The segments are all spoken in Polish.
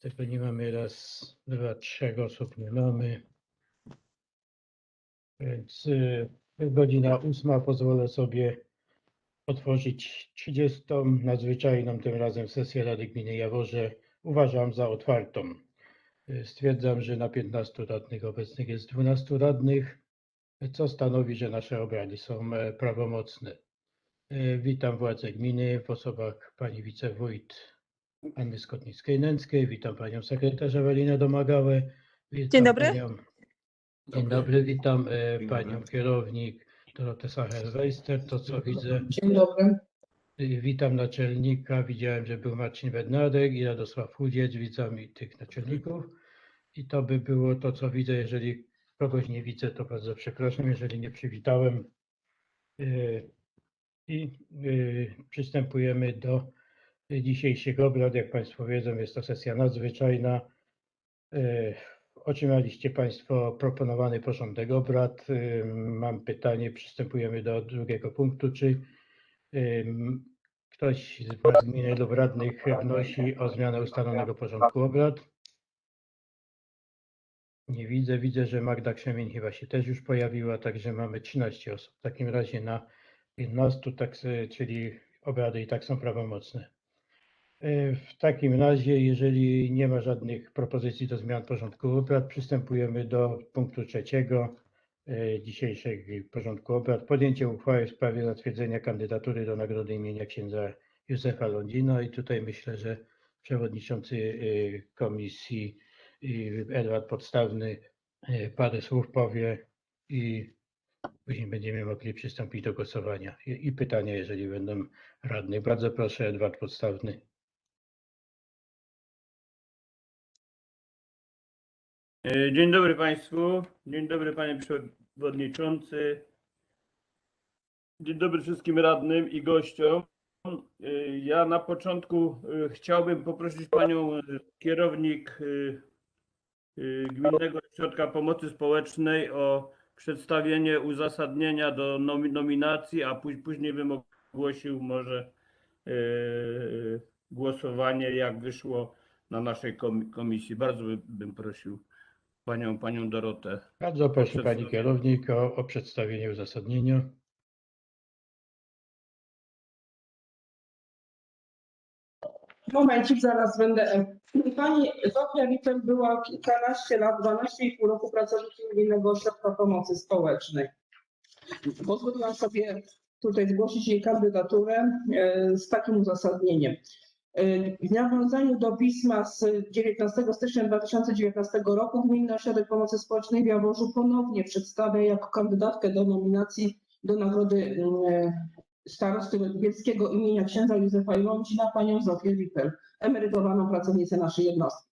Tego nie mamy raz, dwa, trzech osób nie mamy. Więc y, godzina ósma pozwolę sobie otworzyć 30. nadzwyczajną tym razem sesję Rady Gminy Jaworze. Uważam za otwartą. Y, Stwierdzam, że na 15 radnych obecnych jest 12 radnych, co stanowi, że nasze obrady są e, prawomocne. E, Witam władze gminy w osobach pani wicewójt Anny Skotnickiej-Nęckiej. Witam panią sekretarz Ewelinę Domagałę. Witam Dzień dobry. Panią, dzień dobry, witam e, Dzień panią dobry. kierownik Dorotę Sacher-Weister. To co widzę, Dzień dobry. Y, witam naczelnika. Widziałem, że był Marcin Bednarek i Radosław Chudziec. Witam i tych naczelników. I to by było to, co widzę. Jeżeli kogoś nie widzę, to bardzo przepraszam, jeżeli nie przywitałem. Y, I przystępujemy do dzisiejszego obrad. Jak Państwo wiedzą, jest to sesja nadzwyczajna. Y, Otrzymaliście Państwo proponowany porządek obrad. Y, Mam pytanie, przystępujemy do drugiego punktu. Czy ym, ktoś z gminy lub radnych wnosi o zmianę ustalonego porządku obrad? Nie widzę. Widzę, że Magda Krzemień chyba się też już pojawiła, także mamy 13 osób. W takim razie na 15, tak, czyli obrady i tak są prawomocne. Y, W takim razie, jeżeli nie ma żadnych propozycji do zmian porządku obrad, przystępujemy do punktu trzeciego y, dzisiejszego porządku obrad. Podjęcie uchwały w sprawie zatwierdzenia kandydatury do nagrody imienia księdza Józefa Lądzina i tutaj myślę, że przewodniczący y, komisji Edward Podstawny parę słów powie i później będziemy mogli przystąpić do głosowania i, pytania, jeżeli będą radnych. Bardzo proszę, Edward Podstawny. Dzień dobry Państwu. Dzień dobry Panie Przewodniczący. Dzień dobry wszystkim radnym i gościom. E, Ja na początku e, chciałbym poprosić Panią e, kierownik e, e, Gminnego Ośrodka Pomocy Społecznej o przedstawienie uzasadnienia do nomi- nominacji, a póź- później bym ogłosił może e, głosowanie, jak wyszło na naszej komi- komisji. Bardzo by- bym prosił panią, panią Dorotę. Bardzo proszę Pani kierownik o, o przedstawienie uzasadnienia. Momencik, zaraz będę. Pani Zofia Wittem była kilkanaście lat, 12,5 roku pracownikiem Gminnego Ośrodka Pomocy Społecznej. Pozwoliłam sobie tutaj zgłosić jej kandydaturę e, z takim uzasadnieniem. E, W nawiązaniu do pisma z 19 stycznia 2019 roku Gminny Ośrodek Pomocy Społecznej w Jaworzu ponownie przedstawia jako kandydatkę do nominacji do nagrody e, starosty bielskiego imienia księdza Józefa Ilądzina panią Zofię Ripel, emerytowaną pracownicę naszej jednostki.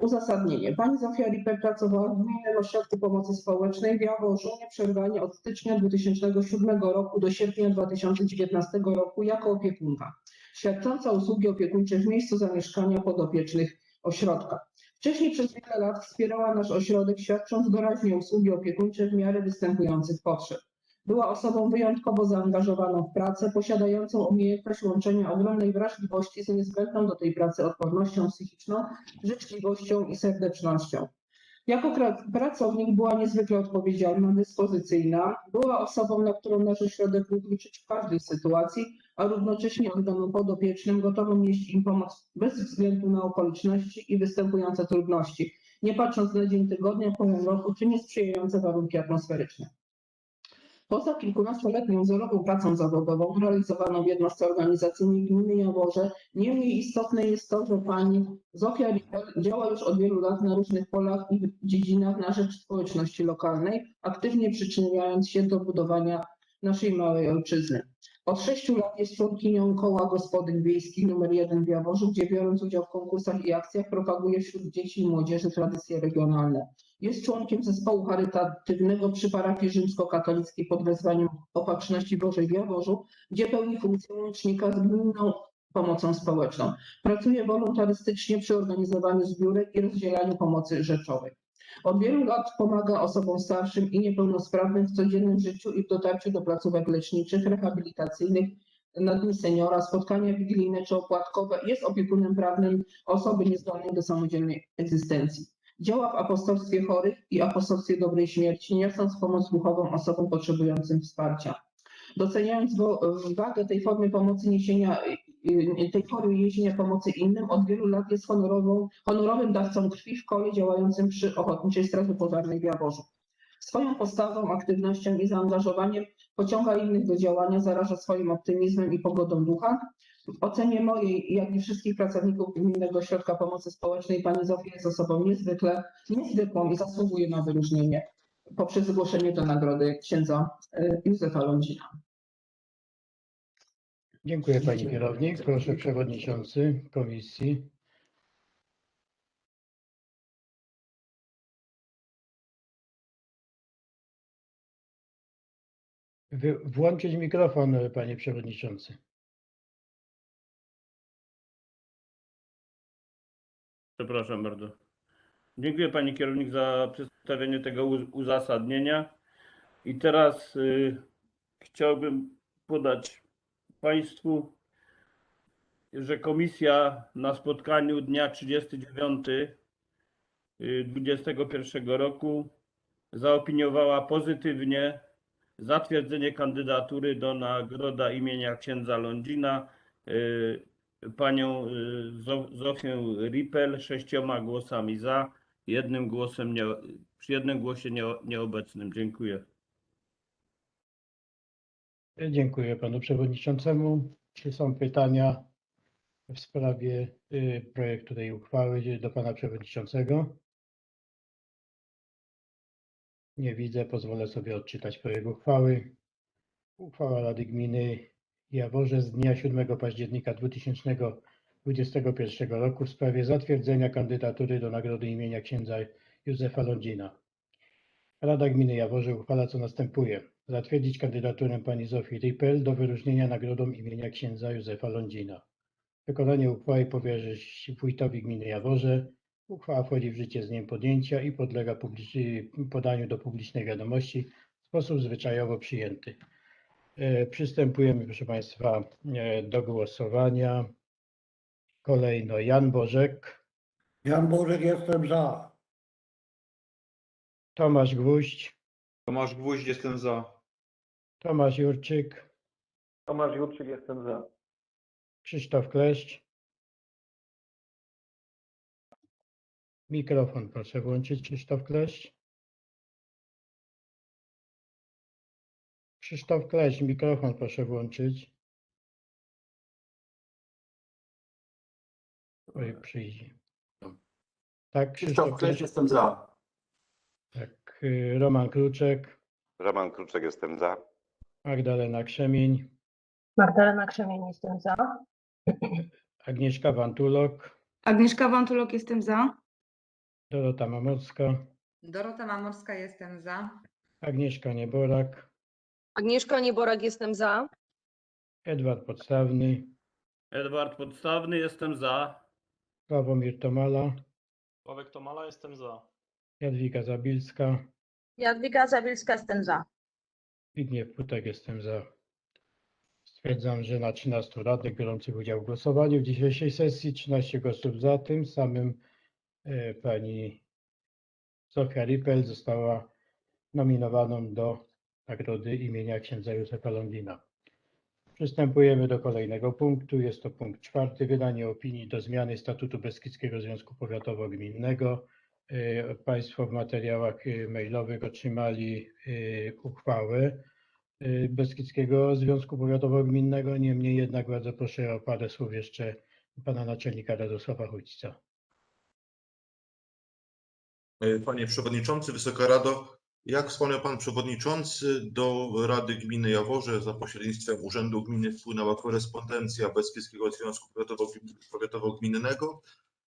Uzasadnienie. Pani Zofia Ripel pracowała w Gminnym Ośrodku Pomocy Społecznej w Jaworzu nieprzerwanie od stycznia 2007 roku do sierpnia 2019 roku jako opiekunka, świadcząca usługi opiekuńcze w miejscu zamieszkania podopiecznych ośrodka. Wcześniej przez wiele lat wspierała nasz ośrodek, świadcząc doraźnie usługi opiekuńcze w miarę występujących potrzeb. Była osobą wyjątkowo zaangażowaną w pracę, posiadającą umiejętność łączenia ogromnej wrażliwości z niezbędną do tej pracy odpornością psychiczną, życzliwością i serdecznością. Jako pracownik była niezwykle odpowiedzialna, dyspozycyjna, była osobą, na którą nasz ośrodek mógł liczyć w każdej sytuacji, a równocześnie organom podopiecznym gotową nieść im pomoc bez względu na okoliczności i występujące trudności, nie patrząc na dzień tygodnia, porę roku czy niesprzyjające warunki atmosferyczne. Poza kilkunastoletnią wzorową pracą zawodową realizowaną w jednostce organizacyjnej gminy Jaworze, nie mniej istotne jest to, że pani Zofia Ripel działa już od wielu lat na różnych polach i dziedzinach na rzecz społeczności lokalnej, aktywnie przyczyniając się do budowania naszej małej ojczyzny. Od sześciu lat jest członkinią Koła Gospodyń Wiejskich nr 1 w Jaworzu, gdzie biorąc udział w konkursach i akcjach propaguje wśród dzieci i młodzieży tradycje regionalne. Jest członkiem zespołu charytatywnego przy parafii rzymskokatolickiej pod wezwaniem Opatrzności Bożej w Jaworzu, gdzie pełni funkcję łącznika z gminną pomocą społeczną. Pracuje wolontarystycznie przy organizowaniu zbiórek i rozdzielaniu pomocy rzeczowej. Od wielu lat pomaga osobom starszym i niepełnosprawnym w codziennym życiu i w dotarciu do placówek leczniczych, rehabilitacyjnych na Dni Seniora, spotkania wigilijne czy opłatkowe. Jest opiekunem prawnym osoby niezdolnej do samodzielnej egzystencji. Działa w apostolstwie chorych i apostolstwie dobrej śmierci, niosąc pomoc duchową osobom potrzebującym wsparcia. Doceniając wo- wagę tej formy pomocy niesienia, y, tej formy niesienia pomocy innym, od wielu lat jest honorową, honorowym dawcą krwi w kole działającym przy Ochotniczej Straży Pożarnej w Jaworzu. Swoją postawą, aktywnością i zaangażowaniem pociąga innych do działania, zaraża swoim optymizmem i pogodą ducha. W ocenie mojej, jak i wszystkich pracowników Gminnego Ośrodka Pomocy Społecznej pani Zofia jest osobą niezwykle, niezwykłą i zasługuje na wyróżnienie poprzez zgłoszenie do nagrody księdza y, Józefa Lądzina. Dziękuję pani kierownik. Proszę przewodniczący komisji. Włączyć mikrofon, panie przewodniczący. Przepraszam bardzo. Dziękuję pani kierownik za przedstawienie tego uzasadnienia. I teraz y, chciałbym podać państwu, że komisja na spotkaniu dnia 39 y, 21 roku zaopiniowała pozytywnie zatwierdzenie kandydatury do nagroda imienia księdza Lądzina y, panią y, Zo- Zofię Ripel sześcioma głosami za, jednym głosem nie, przy jednym głosie nie, nieobecnym. Dziękuję. Dziękuję panu przewodniczącemu. Czy są pytania w sprawie y, projektu tej uchwały do pana przewodniczącego? Nie widzę. Pozwolę sobie odczytać projekt uchwały. Uchwała Rady Gminy Jaworze z dnia 7 października 2021 roku w sprawie zatwierdzenia kandydatury do nagrody imienia księdza Józefa Lądzina. Rada Gminy Jaworze uchwala co następuje. Zatwierdzić kandydaturę pani Zofii Rippel do wyróżnienia nagrodą imienia księdza Józefa Lądzina. Wykonanie uchwały powierzyć wójtowi gminy Jaworze. Uchwała wchodzi w życie z dniem podjęcia i podlega podaniu do publicznej wiadomości w sposób zwyczajowo przyjęty. E, Przystępujemy, proszę Państwa, e, do głosowania. Kolejno Jan Bożek, Jan Bożek jestem za. Tomasz Gwóźdź, Tomasz Gwóźdź, jestem za. Tomasz Jurczyk, Tomasz Jurczyk, jestem za. Krzysztof Kleszcz. Mikrofon proszę włączyć, Krzysztof Kleszcz. Krzysztof Kleszcz, mikrofon proszę włączyć. Oj, przyjdzie. Tak, Krzysztof Klesz, jestem za. Tak, y, Roman Kluczek, Roman Kruczek, jestem za. Magdalena Krzemień, Magdalena Krzemień, jestem za. Agnieszka Wantulok, Agnieszka Wantulok, jestem za. Dorota Mamocka, Dorota Mamorska, jestem za. Agnieszka Nieborak, Agnieszka Nieborak, jestem za. Edward Podstawny, Edward Podstawny, jestem za. Sławomir Tomala, Sławek Tomala, jestem za. Jadwiga Zabilska, Jadwiga Zabilska, jestem za. Zbigniew Putek, jestem za. Stwierdzam, że na 13 radnych biorących udział w głosowaniu w dzisiejszej sesji 13 głosów za, tym samym e, pani Zofia Rippel została nominowaną do nagrody imienia księdza Józefa Lądina. Przystępujemy do kolejnego punktu. Jest to punkt czwarty. Wydanie opinii do zmiany statutu Beskidzkiego Związku Powiatowo-Gminnego. E, Państwo w materiałach e, mailowych otrzymali e, uchwałę Beskidzkiego Związku Powiatowo-Gminnego. Niemniej jednak bardzo proszę o parę słów jeszcze pana naczelnika Radosława Chójca. Panie Przewodniczący, Wysoka Rado, jak wspomniał Pan Przewodniczący, do Rady Gminy Jaworze za pośrednictwem Urzędu Gminy wpłynęła korespondencja Beskidzkiego Związku Powiatowo- Powiatowo-Gminnego.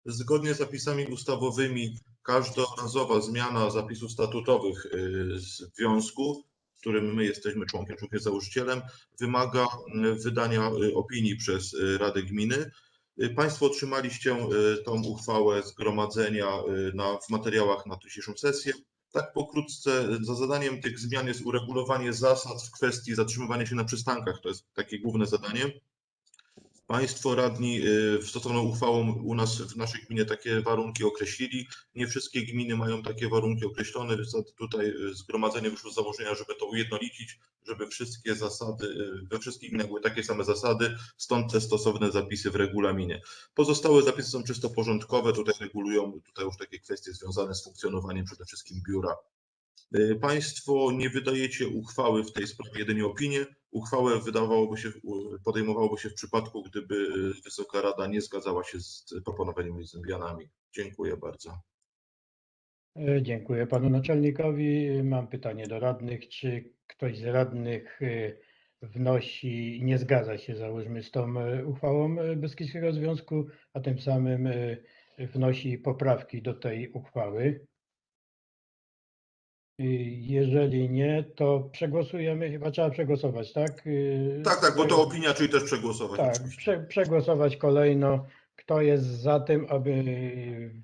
Zgodnie z zapisami ustawowymi każdorazowa zmiana zapisów statutowych y, związku, w którym my jesteśmy członkiem, członkiem założycielem, wymaga y, wydania y, opinii przez Radę Gminy. Państwo otrzymaliście tą uchwałę zgromadzenia na, w materiałach na dzisiejszą sesję. Tak pokrótce, za zadaniem tych zmian jest uregulowanie zasad w kwestii zatrzymywania się na przystankach. To jest takie główne zadanie. Państwo radni y, stosowną uchwałą u nas w naszej gminie takie warunki określili. Nie wszystkie gminy mają takie warunki określone, więc tutaj y, zgromadzenie wyszło z założenia, żeby to ujednolicić, żeby wszystkie zasady, y, we wszystkich gminach były takie same zasady, stąd te stosowne zapisy w regulaminie. Pozostałe zapisy są czysto porządkowe, tutaj regulują tutaj już takie kwestie związane z funkcjonowaniem przede wszystkim biura. Y, Państwo nie wydajecie uchwały w tej sprawie, jedynie opinię. Uchwałę wydawałoby się, podejmowałoby się w przypadku, gdyby Wysoka Rada nie zgadzała się z proponowanymi zmianami. Dziękuję bardzo. E, Dziękuję panu naczelnikowi. Mam pytanie do radnych. Czy ktoś z radnych e, wnosi, nie zgadza się załóżmy z tą e, uchwałą e, Beskidzkiego Związku, a tym samym e, wnosi poprawki do tej uchwały? E, Jeżeli nie, to przegłosujemy, chyba trzeba przegłosować, tak? E, Tak, tak, bo to opinia, czyli też przegłosować. Tak, prze, przegłosować kolejno. Kto jest za tym, aby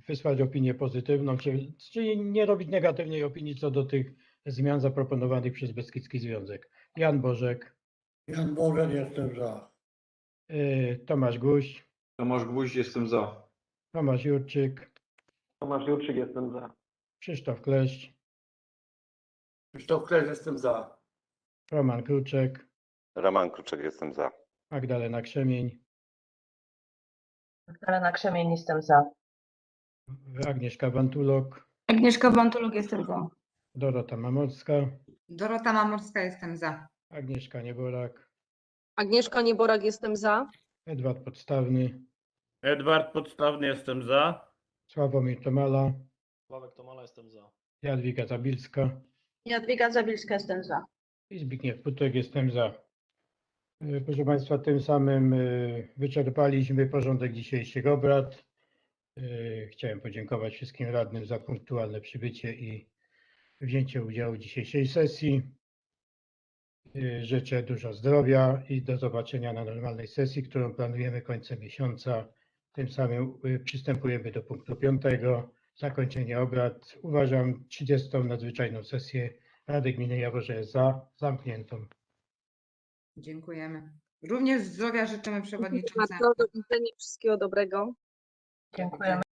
wysłać opinię pozytywną, czyli, czyli nie robić negatywnej opinii co do tych zmian zaproponowanych przez Beskidzki Związek. Jan Bożek, Jan Bożek, jestem za. y, Tomasz Guś, Tomasz Gwóźdź, jestem za. Tomasz Jurczyk, Tomasz Jurczyk, jestem za. Krzysztof Kleszcz, Krzysztof Klesz, jestem za. Roman Kruczek, Roman Kruczek, jestem za. Magdalena Krzemień, Magdalena Krzemień, jestem za. Agnieszka Wantulok, Agnieszka Wantuluk, jestem za. Dorota Mamorska, Dorota Mamorska, jestem za. Agnieszka Nieborak, Agnieszka Nieborak, jestem za. Edward Podstawny, Edward Podstawny, jestem za. Sławomir Tomala, Sławek Tomala, jestem za. Jadwiga Zabilska, Jadwiga Zabilska, jestem za. I Zbigniew Putek, jestem za. E, Proszę Państwa, tym samym e, wyczerpaliśmy porządek dzisiejszych obrad. E, Chciałem podziękować wszystkim radnym za punktualne przybycie i wzięcie udziału w dzisiejszej sesji. Życzę dużo zdrowia i do zobaczenia na normalnej sesji, którą planujemy końcem miesiąca. Tym samym przystępujemy do punktu piątego. Zakończenie obrad. Uważam 30. nadzwyczajną sesję Rady Gminy Jaworze za zamkniętą. Dziękujemy. Również zdrowia życzymy przewodniczącemu. Bardzo do widzenia, wszystkiego dobrego. Dziękujemy.